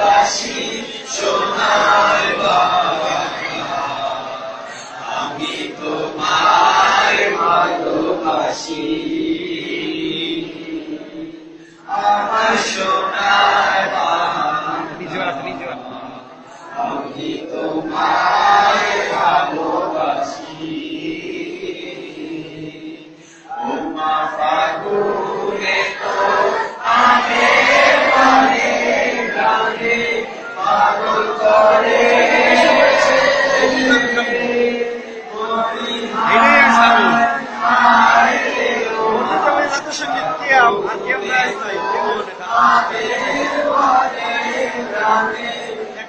ভালোবাসি সোনার বাংলা। আমি তোমায় ভালোবাসি। আমার সোনার বাংলা। আমি পাগল করে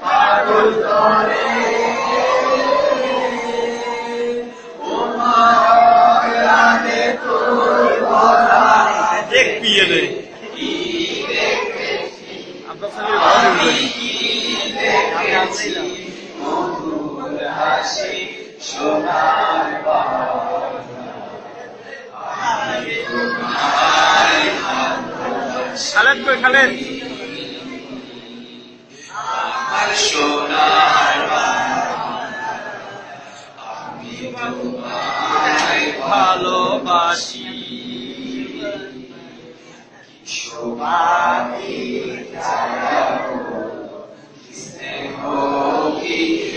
পাগল করে ওমারে মধুর হাসি সোনার বাংলা আমি তোমায় খালেদ কই খালেদ? সোনার আমি তোমায় ভালোবাসি। শোভাকি okay